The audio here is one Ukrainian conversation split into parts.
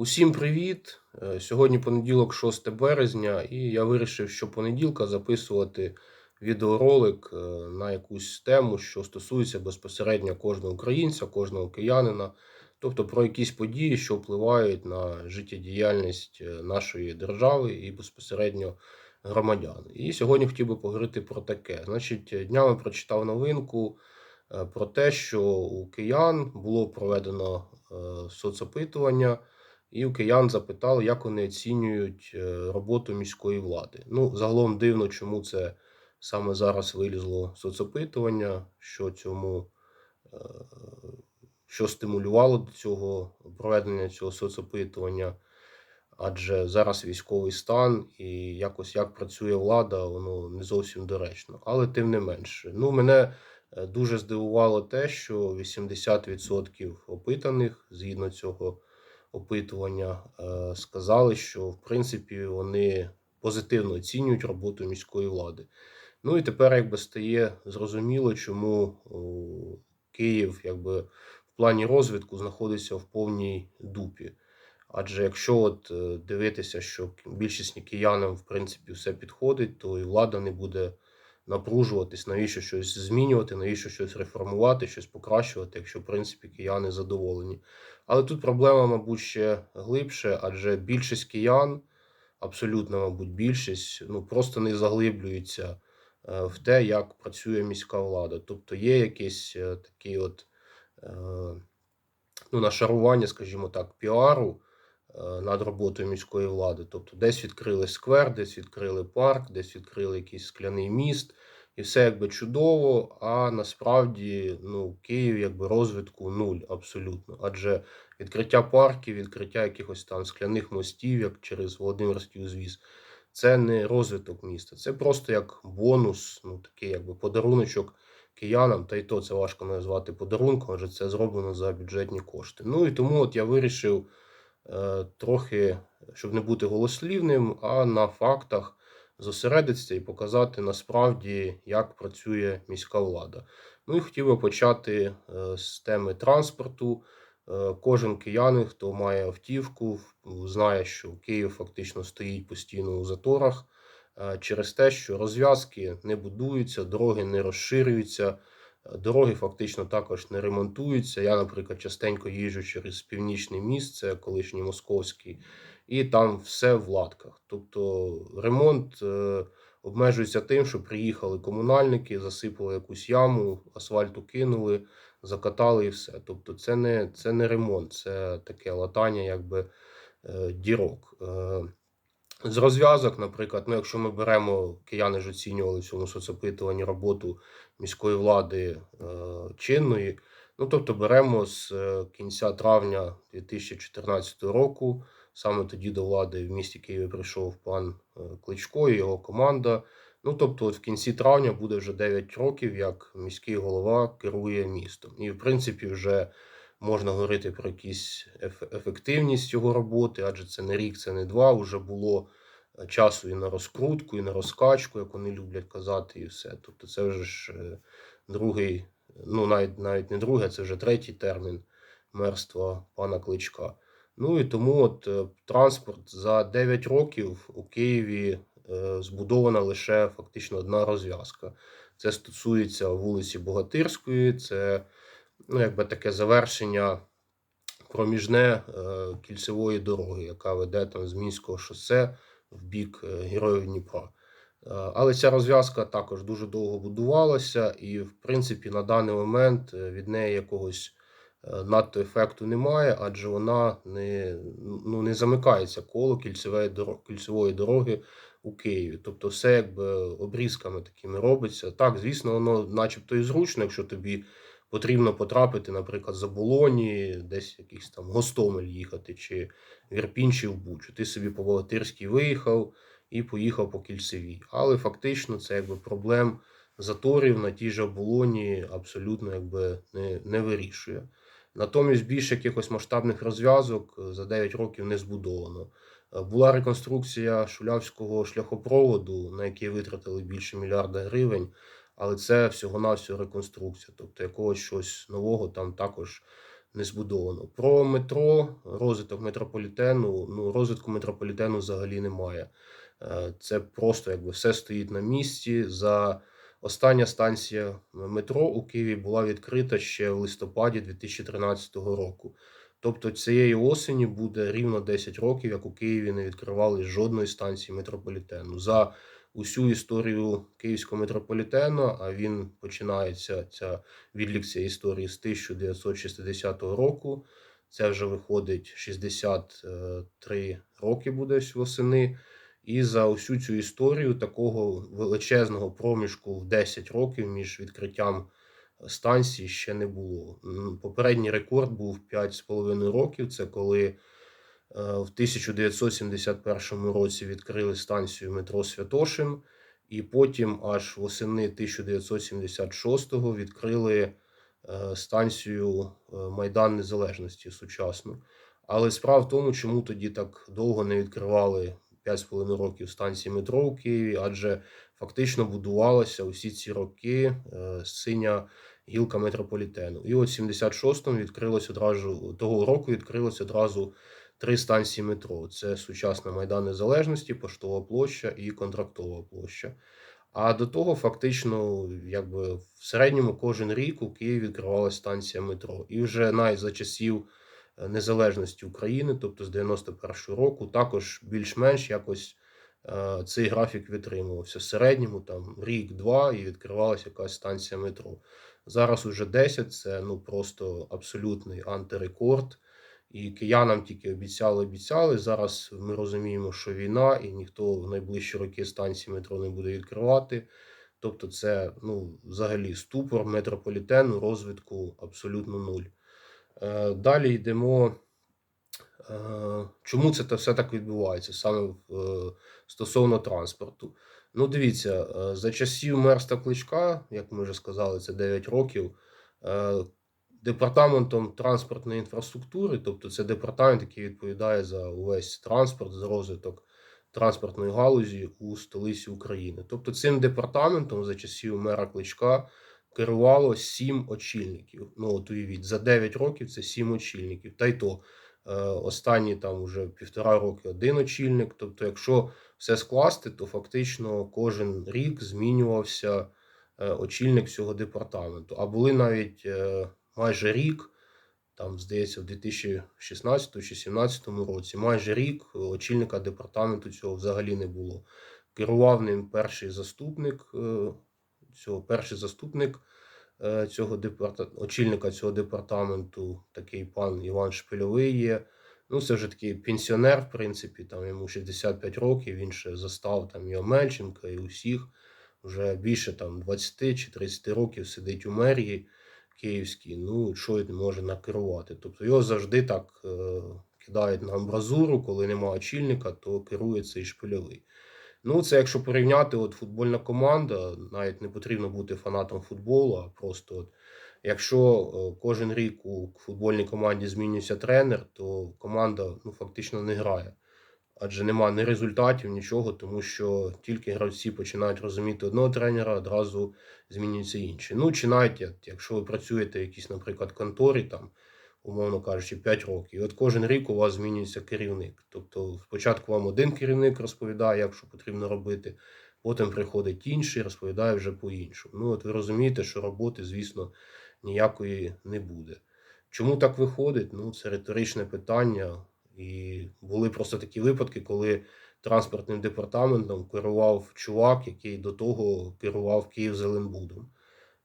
Усім привіт! Е, Сьогодні понеділок, 6 березня, і я вирішив, що понеділка записувати відеоролик е, на якусь тему, що стосується безпосередньо кожного українця, кожного киянина, тобто про якісь події, що впливають на життєдіяльність е, нашої держави і безпосередньо громадян. І сьогодні хотів би поговорити про таке. Значить, днями прочитав новинку про те, що у киян було проведено соцопитування. І у киян запитали, як вони оцінюють е, роботу міської влади. Ну, загалом дивно, чому це саме зараз вилізло соцопитування, що цьому е, що стимулювало до цього проведення цього соцопитування. Адже зараз військовий стан і якось як працює влада, воно не зовсім доречно. Але тим не менше, ну мене е, дуже здивувало те, що 80% опитаних згідно цього опитування е, сказали, що в принципі вони позитивно оцінюють роботу міської влади. Ну і тепер якби стає зрозуміло, чому Київ якби в плані розвитку знаходиться в повній дупі. Адже якщо от е, дивитися, що більшість киянам в принципі все підходить, то і влада не буде напружуватись, навіщо щось змінювати, навіщо щось реформувати, щось покращувати, якщо в принципі кияни задоволені. Але тут проблема, мабуть, ще глибше, адже більшість киян, абсолютно, мабуть, більшість, ну просто не заглиблюються е, в те, як працює міська влада. Тобто є якийсь е, такий от е, ну, нашарування, скажімо так, піару над роботою міської влади. Тобто, десь відкрили сквер, десь відкрили парк, десь відкрили якийсь скляний міст, і все якби чудово. А насправді ну, Київ якби розвитку нуль абсолютно. Адже відкриття парків, відкриття якихось там скляних мостів, як через Володимирський узвіз. Це не розвиток міста, це просто як бонус, ну такий якби подаруночок киянам, та й то це важко назвати подарунком, адже це зроблено за бюджетні кошти. Ну і тому от я вирішив е, трохи, щоб не бути голослівним, а на фактах зосередитися і показати насправді, як працює міська влада. Ну і хотів би почати е, з теми транспорту. Е, Кожен киянин, хто має автівку, знає, що Київ фактично стоїть постійно у заторах е, через те, що розв'язки не будуються, дороги не розширюються, е, дороги фактично також не ремонтуються. Я, наприклад, частенько їжджу через північний міст, це колишній московський, і там все в латках. Тобто ремонт е, обмежується тим, що приїхали комунальники, засипали якусь яму, асфальту кинули закатали і все. Тобто, це не це не ремонт, це таке латання, якби е, дірок. Е, з розв'язок, наприклад, ну, якщо ми беремо, кияни ж оцінювали в цьому соцопитуванні роботу міської влади е, чинної. Ну, тобто беремо з е, кінця травня 2014 року. Саме тоді до влади в місті Києві прийшов пан е, Кличко і його команда. Ну, тобто, от в кінці травня буде вже 9 років, як міський голова керує містом. І, в принципі, вже можна говорити про якісь еф- ефективність його роботи, адже це не рік, це не два. Вже було часу і на розкрутку, і на розкачку, як вони люблять казати, і все. Тобто, це вже ж е, другий, ну навіть навіть не другий, це вже третій термін мерства пана Кличка. Ну і тому от е, транспорт за 9 років у Києві е, збудована лише фактично одна розв'язка. Це стосується вулиці Богатирської, це ну, якби таке завершення проміжне е, кільцевої дороги, яка веде там з Мінського шосе в бік е, Героїв Дніпра. Е, Але ця розв'язка також дуже довго будувалася, і, в принципі, на даний момент е, від неї якогось надто ефекту немає, адже вона не, ну, не замикається коло кільцевої дороги, кільцевої дороги у Києві. Тобто, все якби обрізками такими робиться. Так, звісно, воно начебто і зручно, якщо тобі потрібно потрапити, наприклад, за Болоні, десь якийсь там Гостомель їхати, чи в Ірпінь, чи в Бучу. Ти собі по Богатирській виїхав і поїхав по кільцевій. Але фактично це якби проблем заторів на тій же оболоні абсолютно якби не, не вирішує. Натомість більше якихось масштабних розв'язок е, за 9 років не збудовано. Е, Була реконструкція Шулявського шляхопроводу, на який витратили більше мільярда гривень, але це всього-навсього реконструкція. Тобто якогось щось нового там також не збудовано. Про метро, розвиток метрополітену. Ну, розвитку метрополітену взагалі немає. Е, Це просто якби все стоїть на місці. За остання станція метро у Києві була відкрита ще в листопаді 2013 року. Тобто цієї осені буде рівно 10 років, як у Києві не відкривали жодної станції метрополітену. За усю історію київського метрополітену, а він починається ця відлік цієї історії з 1960 року. Це вже виходить 63 роки буде восени. І за усю цю історію такого величезного проміжку в 10 років між відкриттям станції ще не було. Попередній рекорд був 5,5 років. Це коли в 1971 році відкрили станцію метро Святошин, і потім аж восени 1976-го відкрили е, станцію е, Майдан Незалежності сучасну. Але справа в тому, чому тоді так довго не відкривали 5,5 років станції метро у Києві, адже фактично будувалася усі ці роки е, синя гілка метрополітену. І от в 76-му відкрилось одразу того року відкрилось одразу три станції метро: це сучасна Майдан Незалежності, Поштова площа і Контрактова площа. А до того, фактично, якби в середньому кожен рік у Києві відкривалася станція метро. І вже навіть за часів е, незалежності України, тобто з 91-го року, також більш-менш якось е, цей графік витримувався. В середньому там рік-два і відкривалася якась станція метро. Зараз уже 10 це ну просто абсолютний антирекорд. І киянам тільки обіцяли, обіцяли. Зараз ми розуміємо, що війна, і ніхто в найближчі роки станції метро не буде відкривати. Тобто, це ну, взагалі ступор метрополітену, розвитку абсолютно нуль. Е, Далі йдемо. Е, Чому це все так відбувається саме е, стосовно транспорту? Ну, дивіться, е, за часів мерста Кличка, як ми вже сказали, це 9 років. Департаментом транспортної інфраструктури, тобто це департамент, який відповідає за увесь транспорт, за розвиток транспортної галузі у столиці України. Тобто, цим департаментом за часів мера Кличка керувало сім очільників. Ну, от уявіть, за 9 років це сім очільників. Та й то е, останні там вже півтора роки один очільник. Тобто, якщо все скласти, то фактично кожен рік змінювався е, очільник цього департаменту. А були навіть е, майже рік, там, здається, в 2016 чи 2017 році, майже рік очільника департаменту цього взагалі не було. Керував ним перший заступник е, цього, перший заступник е, цього департа... очільника цього департаменту, такий пан Іван Шпильовий є. Ну, це вже такий пенсіонер, в принципі, там йому 65 років, він ще застав там і Омельченка, і усіх. Вже більше там 20 чи 30 років сидить у мерії київській, ну, що він може накерувати. Тобто його завжди так е, кидають на амбразуру, коли немає очільника, то керує цей шпильовий. Ну, це якщо порівняти, от футбольна команда, навіть не потрібно бути фанатом футболу, а просто от, якщо е, кожен рік у футбольній команді змінюється тренер, то команда ну, фактично не грає. Адже нема ні результатів, нічого, тому що тільки гравці починають розуміти одного тренера, одразу змінюється інший. Ну, чи навіть якщо ви працюєте в якійсь, наприклад, конторі, там, умовно кажучи, 5 років, і от кожен рік у вас змінюється керівник. Тобто, спочатку вам один керівник розповідає, як що потрібно робити, потім приходить інший, розповідає вже по-іншому. Ну, от ви розумієте, що роботи, звісно, ніякої не буде. Чому так виходить? Ну, це риторичне питання. І були просто такі випадки, коли транспортним департаментом керував чувак, який до того керував Київзеленбудом.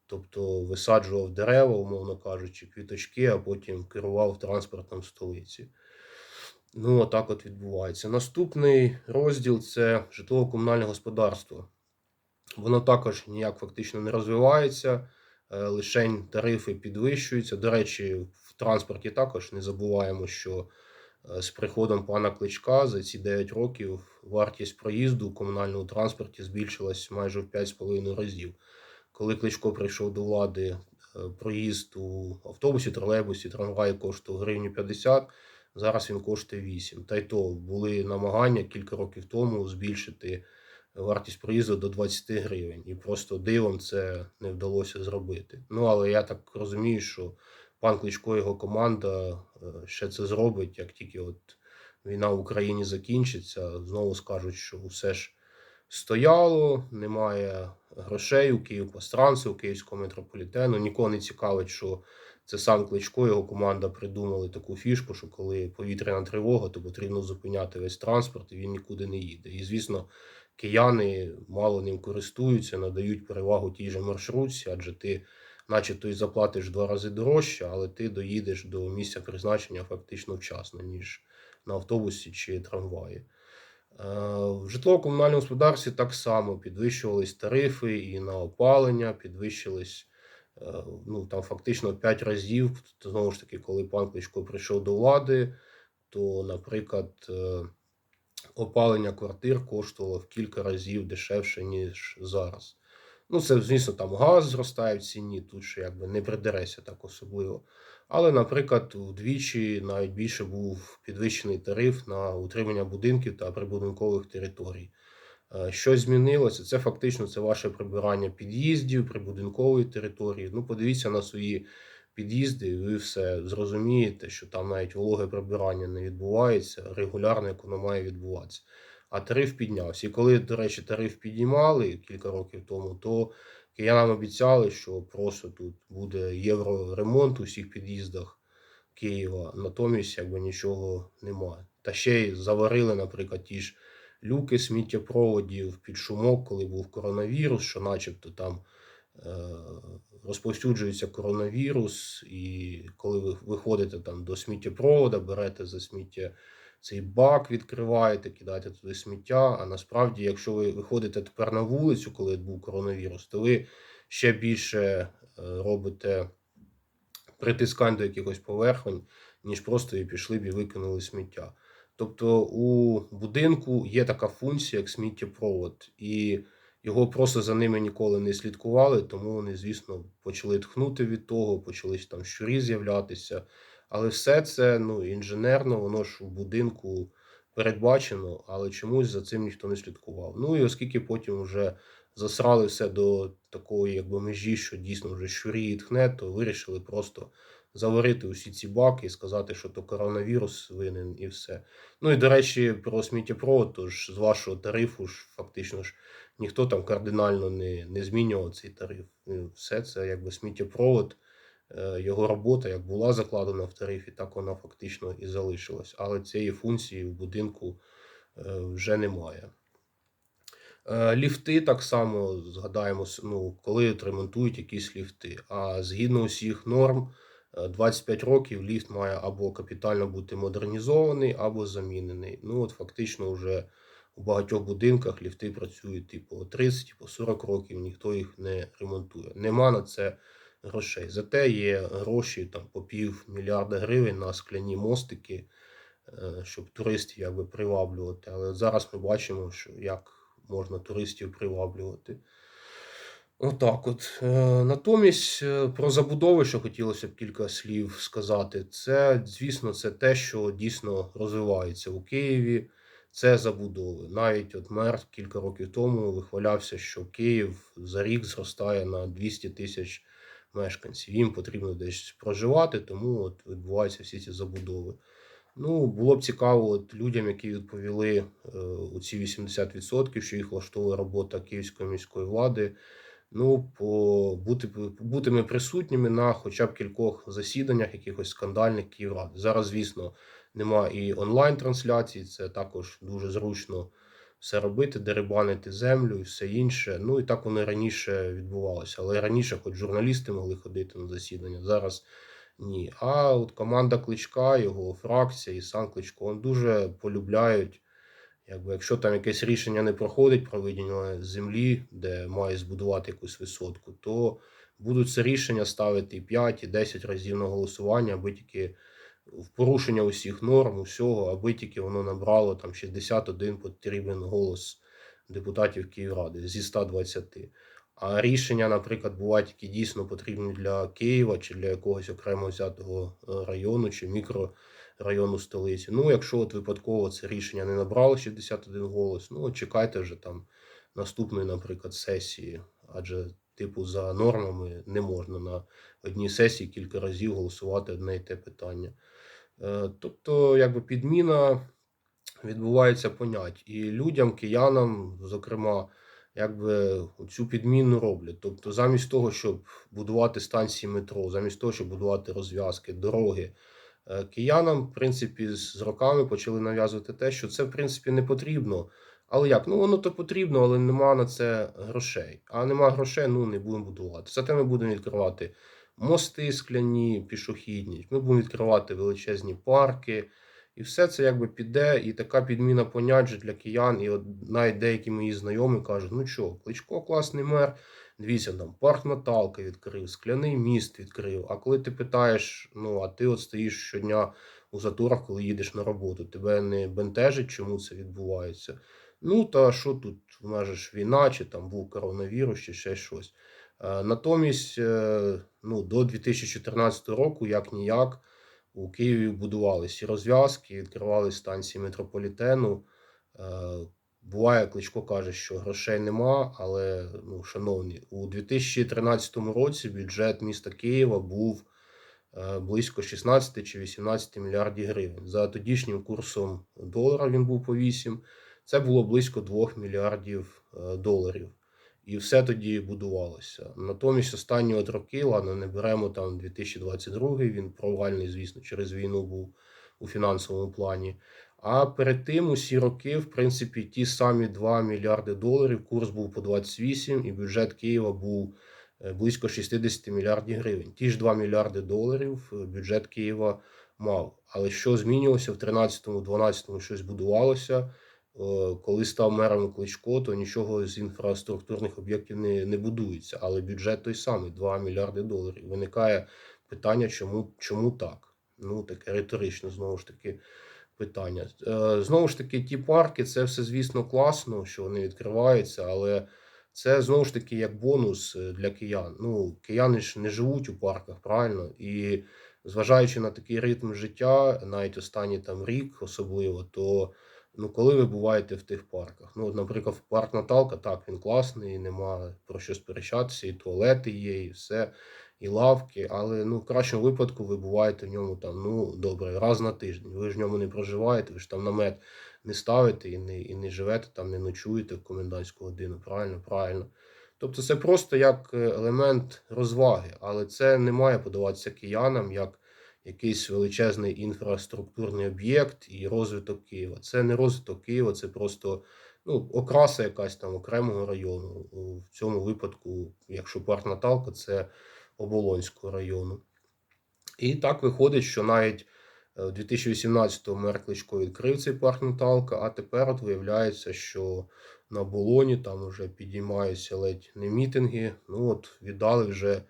Тобто висаджував дерева, умовно кажучи, квіточки, а потім керував транспортом столиці. Ну, отак от відбувається. Наступний розділ це житлово-комунальне господарство. Воно також ніяк фактично не розвивається, е, лишень тарифи підвищуються. До речі, в транспорті також не забуваємо, що з приходом пана Кличка за ці 9 років вартість проїзду у комунальному транспорті збільшилась майже в 5,5 разів. Коли Кличко прийшов до влади, е, проїзд у автобусі, тролейбусі, трамваї коштував гривню 50, зараз він коштує 8. Та й то були намагання кілька років тому збільшити вартість проїзду до 20 гривень. І просто дивом це не вдалося зробити. Ну, але я так розумію, що пан Кличко і його команда е, ще це зробить, як тільки от війна в Україні закінчиться, знову скажуть, що все ж стояло, немає грошей у Київпастрансу, у Київського метрополітену. Нікого не цікавить, що це сам Кличко, його команда придумали таку фішку, що коли повітряна тривога, то потрібно зупиняти весь транспорт, і він нікуди не їде. І звісно, кияни мало ним користуються, надають перевагу тій же маршрутці, адже ти, начебто, і заплатиш два рази дорожче, але ти доїдеш до місця призначення фактично вчасно, ніж на автобусі чи трамваї. Е, В житлово-комунальному господарстві так само підвищувались тарифи і на опалення, підвищились е, ну, там фактично 5 разів. Знову ж таки, коли пан Кличко прийшов до влади, то, наприклад, е, опалення квартир коштувало в кілька разів дешевше, ніж зараз. Ну, це, звісно, там газ зростає в ціні, тут ще якби не придереся так особливо. Але, наприклад, вдвічі навіть більше був підвищений тариф на утримання будинків та прибудинкових територій. Е, Що змінилося? Це фактично це ваше прибирання під'їздів, прибудинкової території. Ну, подивіться на свої під'їзди, і ви все зрозумієте, що там навіть вологе прибирання не відбувається регулярно, як воно має відбуватися. А тариф піднявся. І коли, до речі, тариф піднімали кілька років тому, то киянам обіцяли, що просто тут буде євроремонт у всіх під'їздах Києва. Натомість, якби нічого немає. Та ще й заварили, наприклад, ті ж люки сміттєпроводів під шумок, коли був коронавірус, що начебто там е, розповсюджується коронавірус, і коли ви виходите там до сміттєпровода, берете за сміття цей бак, відкриваєте, кидаєте туди сміття. А насправді, якщо ви виходите тепер на вулицю, коли був коронавірус, то ви ще більше е, робите притискань до якихось поверхонь, ніж просто і пішли б і викинули сміття. Тобто у будинку є така функція, як сміттєпровод, і його просто за ними ніколи не слідкували, тому вони, звісно, почали тхнути від того, почали там щурі з'являтися. Але все це ну, інженерно, воно ж у будинку передбачено, але чомусь за цим ніхто не слідкував. Ну і оскільки потім вже засрали все до такої якби межі, що дійсно вже щурі тхне, то вирішили просто заварити усі ці баки і сказати, що то коронавірус винен і все. Ну і до речі, про сміттєпровод, тож з вашого тарифу ж фактично ж ніхто там кардинально не, не змінював цей тариф. Ну, Все це якби сміттєпровод, е, його робота як була закладена в тарифі, так вона фактично і залишилась. Але цієї функції в будинку е, вже немає. Е, Ліфти так само згадаємо, ну, коли ремонтують якісь ліфти. А згідно усіх норм, е, 25 років ліфт має або капітально бути модернізований, або замінений. Ну, от фактично, вже у багатьох будинках ліфти працюють типу 30, типу 40 років, ніхто їх не ремонтує. Нема на це грошей. Зате є гроші там по пів мільярда гривень на скляні мостики, е, щоб туристів якби приваблювати. Але зараз ми бачимо, що як можна туристів приваблювати. Отак от. Е, Натомість е, про забудови, що хотілося б кілька слів сказати, це, звісно, це те, що дійсно розвивається у Києві. Це забудови. Навіть от мер кілька років тому вихвалявся, що Київ за рік зростає на 200 тисяч мешканців. Їм потрібно десь проживати, тому от відбуваються всі ці забудови. Ну, було б цікаво от людям, які відповіли е, у ці 80%, що їх влаштовує робота Київської міської влади. Ну, по бути бутими присутніми на хоча б кількох засіданнях, якихось скандальних Київради. Зараз, звісно, нема і онлайн-трансляцій, це також дуже зручно все робити, дерибанити землю і все інше. Ну і так воно раніше відбувалося. Але раніше, хоч журналісти могли ходити на засідання, зараз ні. А от команда Кличка, його фракція і сам Кличко вони дуже полюбляють. Якби якщо там якесь рішення не проходить про виділення землі, де має збудувати якусь висотку, то будуть це рішення ставити і 5, і 10 разів на голосування, аби тільки в порушення усіх норм, усього, аби тільки воно набрало там 61 потрібен голос депутатів Київради зі 120. А рішення, наприклад, бувають, які дійсно потрібні для Києва чи для якогось окремо взятого е, району чи мікрорайону столиці. Ну, якщо от випадково це рішення не набрало 61 голос, ну чекайте вже там наступної, наприклад, сесії, адже типу, за нормами не можна на одній сесії кілька разів голосувати одне і те питання. Е, Тобто, якби підміна відбувається понять. І людям, киянам, зокрема, якби цю підміну роблять. Тобто, замість того, щоб будувати станції метро, замість того, щоб будувати розв'язки, дороги. е, Киянам, в принципі, з роками почали нав'язувати те, що це в принципі не потрібно. Але як? Ну воно то потрібно, але нема на це грошей. А нема грошей, ну не будемо будувати. Зате ми будемо відкривати мости скляні, пішохідні. Ми будемо відкривати величезні парки. І все це якби піде, і така підміна понять же для киян. І от навіть деякі мої знайомі кажуть: ну що, Кличко класний мер. Дивіться, там парк Наталка відкрив, скляний міст відкрив. А коли ти питаєш, ну а ти от стоїш щодня у заторах, коли їдеш на роботу, тебе не бентежить, чому це відбувається? Ну та що тут? У нас ж війна, чи там був коронавірус, чи ще щось. Е, Натомість, е, ну, до 2014 року, як ніяк, у Києві будувалися розв'язки, відкривались станції метрополітену. Е, Буває, Кличко каже, що грошей нема, але, ну, шановні, у 2013 році бюджет міста Києва був близько 16 чи 18 мільярдів гривень. За тодішнім курсом долара він був по 8. Це було близько 2 мільярдів доларів. І все тоді будувалося. Натомість останні от роки, ладно, не беремо там 2022, він провальний, звісно, через війну був у фінансовому плані. А перед тим усі роки, в принципі, ті самі 2 мільярди доларів, курс був по 28, і бюджет Києва був е, близько 60 мільярдів гривень. Ті ж 2 мільярди доларів е, бюджет Києва мав. Але що змінювалося в 13-12 щось будувалося. Е, Коли став мером Кличко, то нічого з інфраструктурних об'єктів не, не будується. Але бюджет той самий 2 мільярди доларів. Виникає питання, чому, чому так? Ну, таке риторичне, знову ж таки, питання. Е, Знову ж таки, ті парки, це все, звісно, класно, що вони відкриваються, але це знову ж таки як бонус е, для киян. Ну, кияни ж не живуть у парках, правильно? І зважаючи на такий ритм життя, навіть останній там рік особливо, то ну, коли ви буваєте в тих парках? Ну, наприклад, парк Наталка, так, він класний, нема про що сперечатися, і туалети є, і все, і лавки. Але ну, в кращому випадку ви буваєте в ньому там, ну, добре, раз на тиждень. Ви ж в ньому не проживаєте, ви ж там намет не ставите і не, і не живете там, не ночуєте в комендантську годину. Правильно, правильно. Тобто це просто як е, елемент розваги, але це не має подаватися киянам як якийсь величезний інфраструктурний об'єкт і розвиток Києва. Це не розвиток Києва, це просто ну, окраса якась там окремого району. В цьому випадку, якщо парк Наталка, це Оболонського району. І так виходить, що навіть е, в 2018-му мер відкрив цей парк Наталка, а тепер от виявляється, що на Болоні там вже підіймаються ледь не мітинги. Ну от віддали вже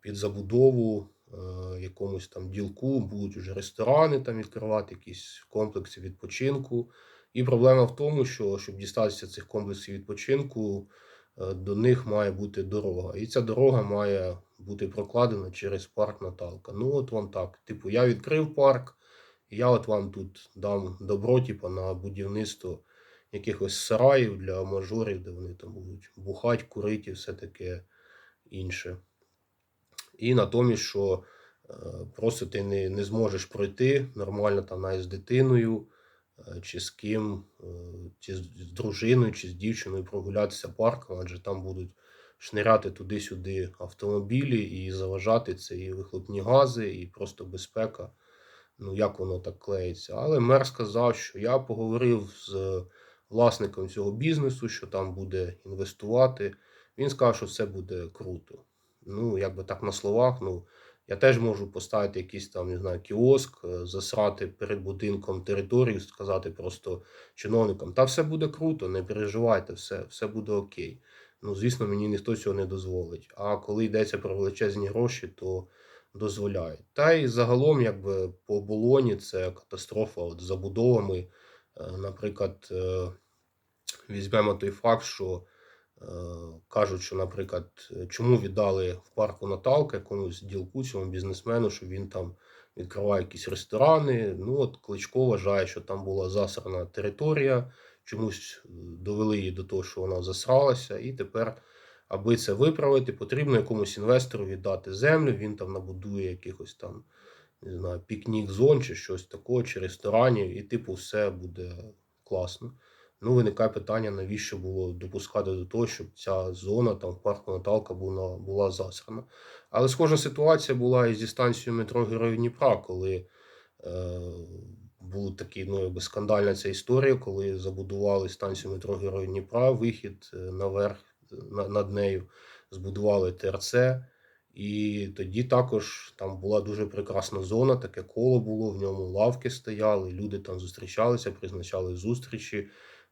під забудову якомусь там ділку, будуть вже ресторани там відкривати, якісь комплекси відпочинку. І проблема в тому, що щоб дістатися цих комплексів відпочинку, е, до них має бути дорога. І ця дорога має бути прокладена через парк Наталка. Ну, от вам так. Типу, я відкрив парк, і я от вам тут дам добро, типу, на будівництво якихось сараїв для мажорів, де вони там будуть бухать, курити і все таке інше. І натомість, що е, просто ти не, не зможеш пройти нормально там навіть з дитиною, е, чи з ким, е, чи з, з дружиною, чи з дівчиною прогулятися парком, адже там будуть шниряти туди-сюди автомобілі і заважати це і вихлопні гази, і просто безпека. Ну, як воно так клеїться. Але мер сказав, що я поговорив з власником цього бізнесу, що там буде інвестувати. Він сказав, що це буде круто. Ну, якби так на словах, ну. Я теж можу поставити якийсь там, не знаю, кіоск, е, засрати перед будинком територію, сказати просто чиновникам, та все буде круто, не переживайте, все, все буде окей. Ну, звісно, мені ніхто цього не дозволить. А коли йдеться про величезні гроші, то дозволяють. Та й загалом, якби по оболоні це катастрофа от з забудовами. Е, Наприклад, е, візьмемо той факт, що кажуть, що, наприклад, чому віддали в парку Наталка якомусь ділку цьому бізнесмену, що він там відкриває якісь ресторани. Ну, от Кличко вважає, що там була засрана територія, чомусь е, довели її до того, що вона засралася, і тепер Аби це виправити, потрібно якомусь інвестору віддати землю. Він там набудує якихось там не знаю, пікнік зон чи щось такого, чи ресторанів, і типу все буде класно. Ну, виникає питання, навіщо було допускати до того, щоб ця зона там в парку Наталка була, була засрана. Але схожа ситуація була і зі станцією метро Героїв Дніпра, коли е, була такі, ну, якби скандальна ця історія, коли забудували станцію метро Героїв Дніпра, вихід е, наверх на, над нею, збудували ТРЦ. І тоді також там була дуже прекрасна зона, таке коло було, в ньому лавки стояли, люди там зустрічалися, призначали зустрічі,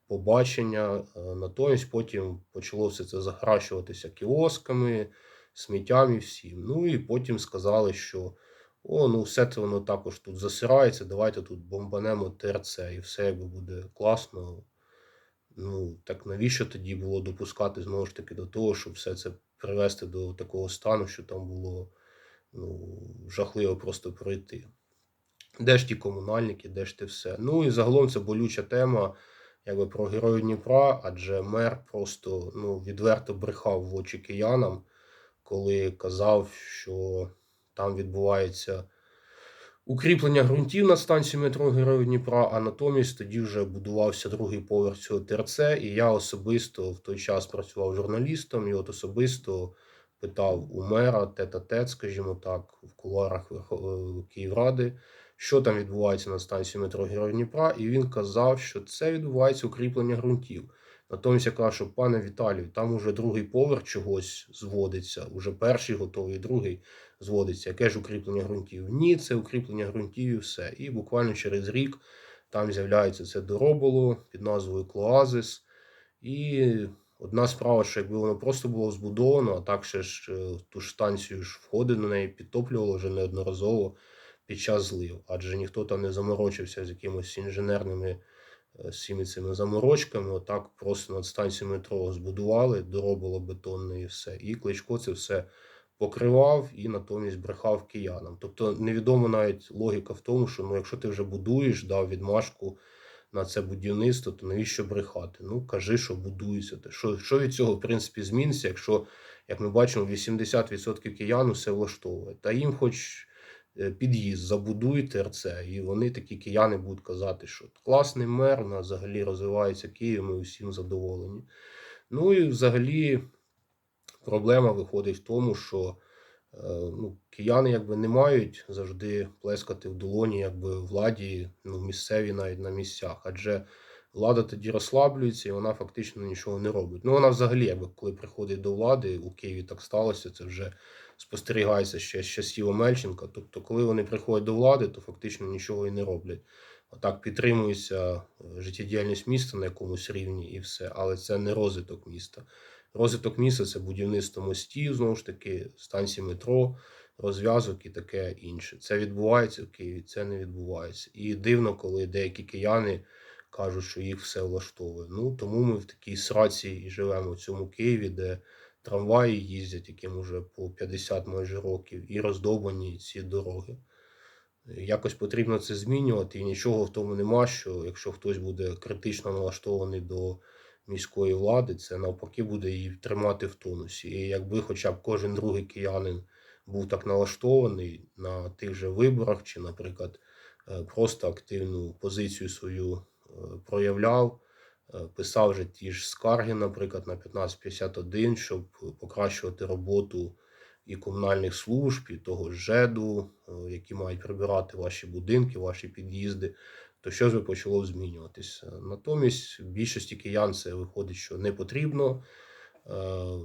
побачення. Е, Натомість потім почало все це захаращуватися кіосками, сміттям і всім. Ну і потім сказали, що о, ну все це воно також тут засирається, давайте тут бомбанемо ТРЦ і все якби буде класно. Ну, так навіщо тоді було допускати знову ж таки до того, щоб все це привести до такого стану, що там було ну, жахливо просто пройти. Де ж ті комунальники, де ж ти все? Ну і загалом це болюча тема, якби про героїв Дніпра, адже мер просто ну, відверто брехав в очі киянам, коли казав, що там відбувається укріплення ґрунтів на станції метро Героїв Дніпра, а натомість тоді вже будувався другий поверх цього ТРЦ, і я особисто в той час працював журналістом, і от особисто питав у мера тет-а-тет, скажімо так, в кулуарах е, Київради, що там відбувається на станції метро Героїв Дніпра, і він казав, що це відбувається укріплення ґрунтів. Натомість я кажу, що пане Віталію, там уже другий поверх чогось зводиться, уже перший готовий, другий зводиться. Яке ж укріплення ґрунтів? Ні, це укріплення ґрунтів і все. І буквально через рік там з'являється це дороболо під назвою Клоазис. І одна справа, що якби воно просто було збудовано, а так ще ж е, ту ж станцію ж входи на неї підтоплювало вже неодноразово під час злив, адже ніхто там не заморочився з якимось інженерними е, всіми цими заморочками. Отак просто над станцією метро збудували, доробило бетонне і все. І Кличко це все покривав і натомість брехав киянам. Тобто невідомо навіть логіка в тому, що ну, якщо ти вже будуєш, дав відмашку на це будівництво, то навіщо брехати? Ну кажи, що будується. Що, що від цього в принципі зміниться, якщо, як ми бачимо, 80% киян все влаштовує. Та їм хоч під'їзд забудуй ТРЦ, і вони такі кияни будуть казати, що класний мер, у нас взагалі розвивається Київ, ми усім задоволені. Ну і взагалі проблема виходить в тому, що е, ну, кияни якби не мають завжди плескати в долоні, якби владі, ну, місцеві навіть на місцях. Адже влада тоді розслаблюється і вона фактично нічого не робить. Ну, вона взагалі, якби коли приходить до влади, у Києві так сталося, це вже спостерігається ще з часів Омельченка. Тобто, коли вони приходять до влади, то фактично нічого і не роблять. Отак підтримується е, життєдіяльність міста на якомусь рівні і все, але це не розвиток міста. Розвиток міста це будівництво мостів, знову ж таки, станції метро, розв'язок і таке інше. Це відбувається в Києві, це не відбувається. І дивно, коли деякі кияни кажуть, що їх все влаштовує. Ну тому ми в такій сраці і живемо в цьому Києві, де трамваї їздять, яким уже по 50 майже років, і роздовбані ці дороги. Якось потрібно це змінювати, і нічого в тому нема, що якщо хтось буде критично налаштований до міської влади, це навпаки буде її тримати в тонусі. І якби хоча б кожен другий киянин був так налаштований на тих же виборах, чи, наприклад, е, просто активну позицію свою е, проявляв, писав вже ті ж скарги, наприклад, на 1551, щоб покращувати роботу і комунальних служб, і того ЖЕДу, е, які мають прибирати ваші будинки, ваші під'їзди, то щось би почало змінюватися. Натомість в більшості киян це виходить, що не потрібно. Е,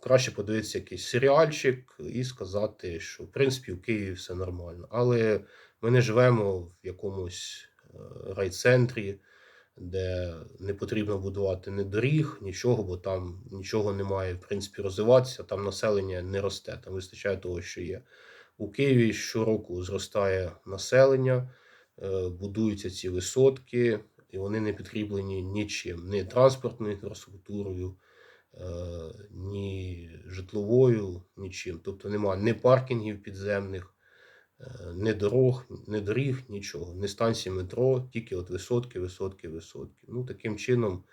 Краще подивитися якийсь серіальчик і сказати, що в принципі в Києві все нормально. Але ми не живемо в якомусь е, райцентрі, де не потрібно будувати ні доріг, нічого, бо там нічого не має в принципі розвиватися, там населення не росте, там вистачає того, що є. У Києві щороку зростає населення, е, будуються ці висотки, і вони не підкріплені нічим, ні транспортною інфраструктурою, е, ні житловою, нічим. Тобто немає ні паркінгів підземних, е, ні дорог, ні доріг, нічого, ні станції метро, тільки от висотки, висотки, висотки. Ну, таким чином,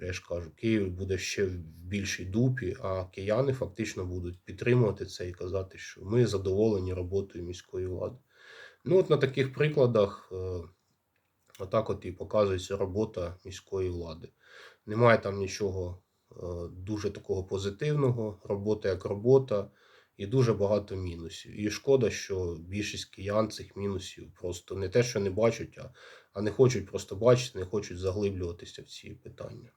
Я ж кажу, Київ буде ще в більшій дупі, а кияни фактично будуть підтримувати це і казати, що ми задоволені роботою міської влади. Ну, от на таких прикладах, е, отак от і показується робота міської влади. Немає там нічого е, дуже такого позитивного, робота як робота, і дуже багато мінусів. І шкода, що більшість киян цих мінусів просто не те, що не бачать, а, не хочуть просто бачити, не хочуть заглиблюватися в ці питання.